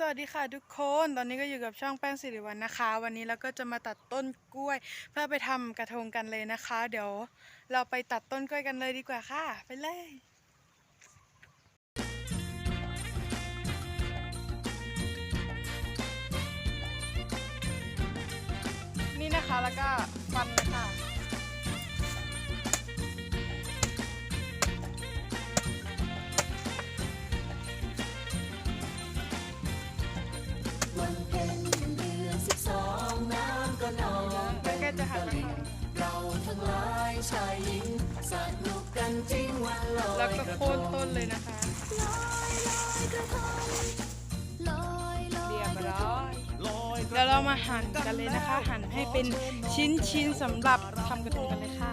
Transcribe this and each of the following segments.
สวัสดีค่ะทุกคนตอนนี้ก็อยู่กับช่องแป้งสิริวัลนะคะ วันนี้เราก็จะมาตัดต้นกล้วย เพื่อไปทำกระทงกันเลยนะคะ เดี๋ยวเราไปตัดต้นกล้วยกันเลยดีกว่าค่ะ ไปเลยนี่นะคะแล้วก็ฟันเลยค่ะ แล้วก็กระโค่นต้นเลยนะคะลอยลอยกระทงลอยเรียบร้อยแล้วเรามาหั่นกันเลยนะคะ หั่นให้เป็นชิ้นชิ้นๆสำหรับทำกระทงกันเลยค่ะ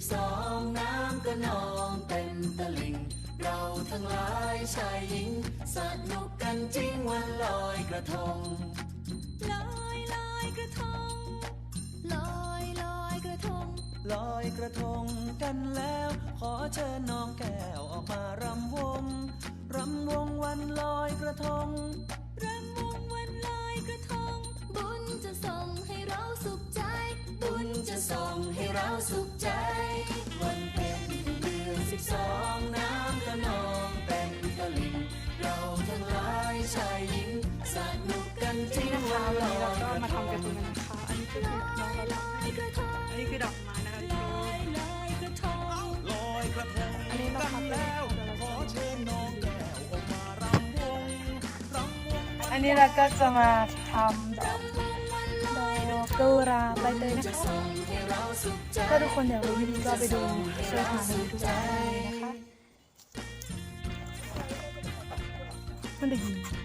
บสองน้ำก็นองเต็มตลิ่ง เราทั้งหลายชายหญิง สนุกกันจริงวันลอยกระทง ลอยลอยกระทง ลอยลอยกระทง ลอยกระทงกันแล้ว ขอเชิญน้องแก้วออกมารำวง กันแล้ว ขอเชิญน้องแก้วออกมารำวงรำวงอันนี้เราก็จะมาทำดอกดอกกุหลาบใบเตยนะคะถ้าทุกคนอยากรู้วิธีก็ไปดูช่วยหาในยูทูบได้เลยนะคะมันได้ยิน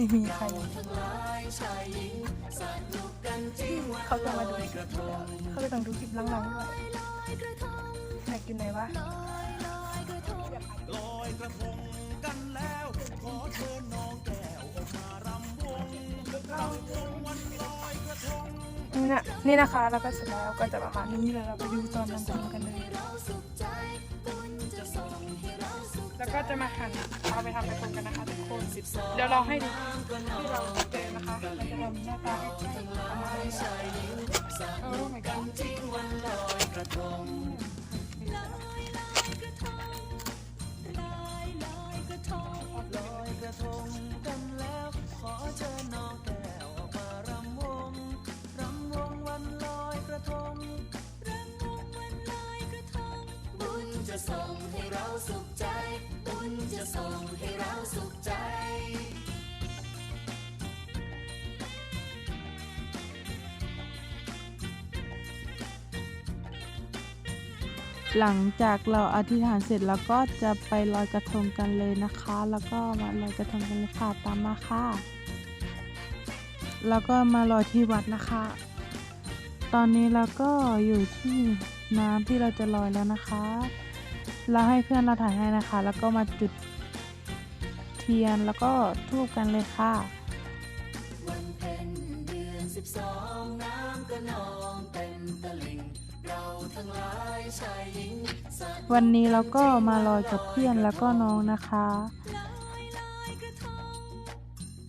ลิ่งมีมีใครทั้งหลายชายหญิงสนุกกันจริงวันเขาจะมาดูลอยกระทงเขาไปต้องดูคลิปหลังๆด้วยลอยกระทงอยากกินไหนวะลอยลอยกระทงลอยกระทงกันแล้วขอเชิญน้องแก้วออกมารำวงรำวงวันลอยกระทงนี่นะนี่นะคะแล้วก็เสร็จแล้วก็จะประมาณนี้แล้วเราไปดูตอนนั้นทำกันเลย แล้วก็จะมาหั่นเอาไปทำกระทงกันนะคะทุกคนสิบสองเดี๋ยวเราให้ดูที่เราเจอนะคะมันจะทำหน้าตาใกล้ๆประมาณนี้ายหญิงสโอ้นุก my กัน god ส่งให้เราสุขใจบุญจะส่งให้เราสุขใจหลังจากเราอธิษฐานเสร็จแล้วก็จะไปลอยกระทงกันเลยนะคะ แล้วก็มาลอยกระทงกันเลยค่ะตามมาค่ะ แล้วก็มาลอยที่วัดนะคะ ตอนนี้เราก็อยู่ที่น้ำที่เราจะลอยแล้วนะคะ เราให้เพื่อนเราถ่ายให้นะคะ แล้วก็มาจุดเทียนแล้วก็ทูบกันเลยค่ะ วันเพ็ญเดือนสิบสองน้ำก็นองเต็มตลิ่งเราทั้งหลายชายหญิงสาดวันนี้เราก็มาลอยกับเพื่อนแล้วก็น้องนะคะ ลอยลอยกระทง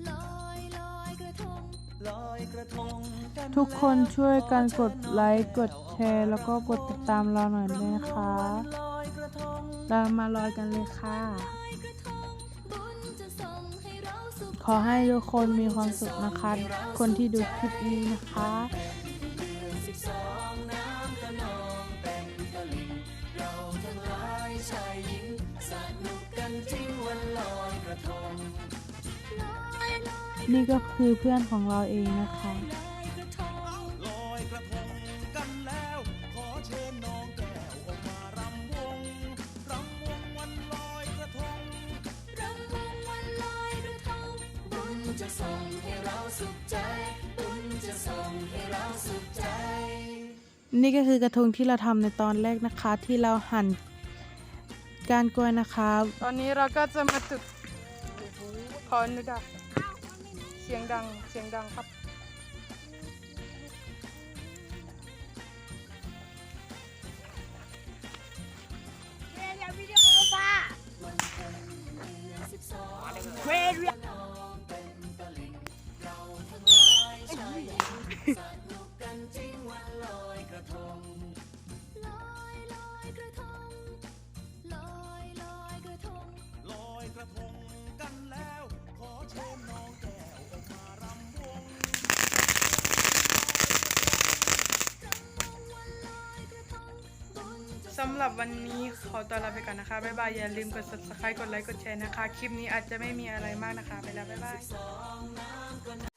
ลอยลอยกระทงลอยกระทงกันทุกคนช่วยกันกดไลค์กดแชร์ แล้วก็กดติดตามเราหน่อยด้วยนะคะลอยกระทง เรามาลอยกันเลยค่ะ ขอให้ทุกคนมีความสุขนะคะ คนที่ดูคลิปนี้นะคะนี่ก็คือเพื่อนของเราเองนะคะ จะส่งให้เราสุขใจ บุญจะส่งให้เราสุขใจ นี่ก็คือกระทงที่เราทำในตอนแรกนะคะที่เราหั่นการกล้วยนะคะตอนนี้เราก็จะมาจุดขอนึกอะเสียงดังเสียงดังครับล สำหรับวันนี้ขอตัวลาไปก่อนนะคะ บ๊ายบาย อย่าลืมกด subscribe กดไลค์ กดแชร์นะคะ คลิปนี้อาจจะไม่มีอะไรมากนะคะ ไปแล้ว บ๊ายบาย